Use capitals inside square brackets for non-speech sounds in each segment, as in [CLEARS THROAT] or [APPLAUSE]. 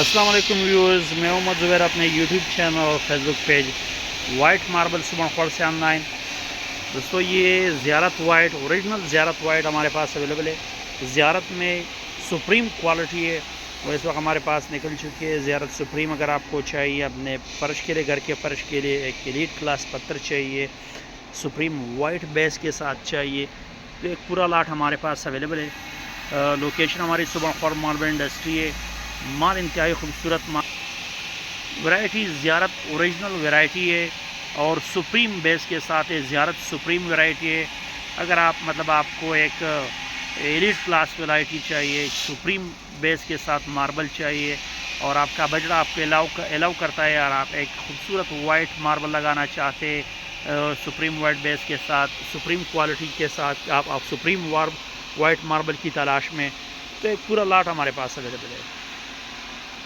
السلام علیکم ویورز، میں محمد زبیر اپنے یوٹیوب چینل اور Facebook page white marble سبن خوڑ سے آن لائن دوستو، یہ زیارت وائٹ، اوریجنل زیارت وائٹ ہمارے پاس اویلیبل ہے۔ زیارت میں سپریم کوالٹی ہے وہ اس وقت ہمارے پاس نکل چکی ہے۔ زیارت سپریم اگر آپ کو چاہیے، اپنے فرش کے لیے، گھر کے فرش کے لیے ایک ایلیٹ کلاس پتھر چاہیے۔ سپریم وائٹ بیس کے ساتھ چاہیے۔ تو ایک پورا لاٹ ہمارے پاس اویلیبل ہے۔ لوکیشن ہماری صبح خور ماربل انڈسٹری ہے۔ مال انتہائی خوبصورت مال ورائٹی زیارت اوریجنل ورائٹی ہے اور سپریم بیس کے ساتھ زیارت سپریم ورائٹی ہے۔ اگر آپ مطلب آپ کو ایک ایلیٹ کلاس ورائٹی چاہیے، سپریم بیس کے ساتھ ماربل چاہیے اور آپ کا بجٹ آپ کو الاؤ الاؤ کرتا ہے اور آپ ایک خوبصورت وائٹ ماربل لگانا چاہتے سپریم وائٹ بیس کے ساتھ، سپریم کوالٹی کے ساتھ آپ آپ سپریم وائٹ ماربل کی تلاش میں تو ایک پورا لاٹ ہمارے پاس اویلیبل ہے۔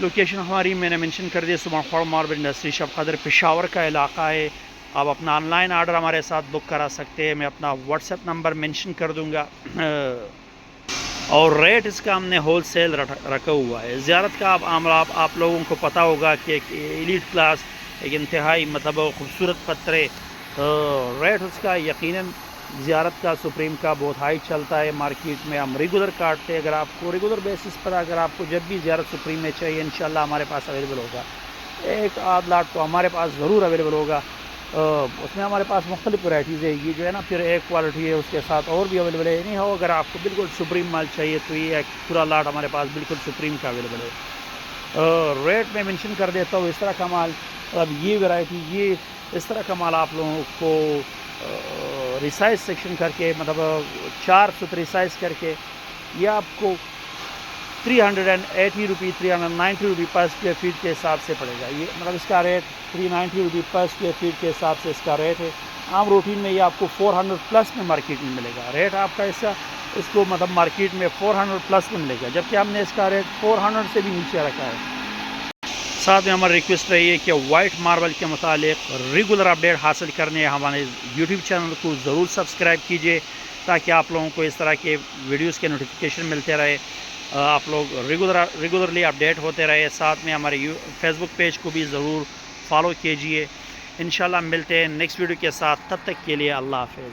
لوکیشن ہماری میں نے منشن کر دی صبح خوڑ ماربل انڈسٹری شب قدر پشاور کا علاقہ ہے۔ آپ اپنا آن لائن آرڈر ہمارے ساتھ بک کرا سکتے ہیں۔ میں اپنا واٹس ایپ نمبر منشن کر دوں گا۔ [CLEARS THROAT] اور ریٹ اس کا ہم نے ہول سیل رکھا ہوا ہے۔ زیارت کا آپ آپ آپ لوگوں کو پتہ ہوگا کہ ایک ایلیٹ کلاس ایک انتہائی مطلب خوبصورت پتھرے ریٹ اس کا یقیناً زیارت کا سپریم کا بہت ہائی چلتا ہے، مارکیٹ میں ہم ریگولر کاٹتے ہیں۔ اگر آپ کو ریگولر بیسس پر اگر آپ کو جب بھی زیارت سپریم میں چاہیے، انشاءاللہ ہمارے پاس اویلیبل ہوگا۔ ایک آدھ لاٹ تو ہمارے پاس ضرور اویلیبل ہوگا۔ اس میں ہمارے پاس مختلف ورائٹیز ہے یہ جو ہے نا، پھر ایک کوالٹی ہے، اس کے ساتھ اور بھی اویلیبل ہے۔ نہیں ہو، اگر آپ کو بالکل سپریم مال چاہیے تو یہ ایک پورا لاٹ ہمارے پاس بالکل سپریم کا اویلیبل ہے۔ ریٹ میں منشن کر دیتا ہوں اس طرح کا مال۔ اب یہ ورائٹی یہ اس طرح کا مال آپ لوگوں کو ریسائز سیکشن کر کے مطلب چار فٹ ریسائز کر کے یہ آپ کو three hundred and eighty rupee three hundred ninety rupee per square feet کے حساب سے پڑے گا یہ مطلب اس کا rate three ninety rupee per square feet کے حساب سے اس کا ریٹ ہے عام روٹین میں یہ آپ کو فور ہنڈریڈ پلس میں مارکیٹ میں ملے گا ریٹ آپ کا اس کا اس کو مطلب مارکیٹ میں فور ہنڈریڈ پلس میں ملے گا جبکہ ہم نے اس کا ریٹ فور ہنڈریڈ سے بھی نیچے رکھا ہے ساتھ میں ہماری ریکویسٹ رہی ہے کہ وائٹ ماربل کے متعلق ریگولر اپڈیٹ حاصل کرنے ہمارے یوٹیوب چینل کو ضرور سبسکرائب کیجیے تاکہ آپ لوگوں کو اس طرح کے ویڈیوز کے نوٹیفیکیشن ملتے رہے۔ آپ لوگ ریگولر ریگولرلی اپڈیٹ ہوتے رہے۔ ساتھ میں ہمارے فیس بک پیج کو بھی ضرور فالو کیجیے انشاءاللہ ملتے ہیں نیکسٹ ویڈیو کے ساتھ۔ تب تک کے لیے اللہ حافظ۔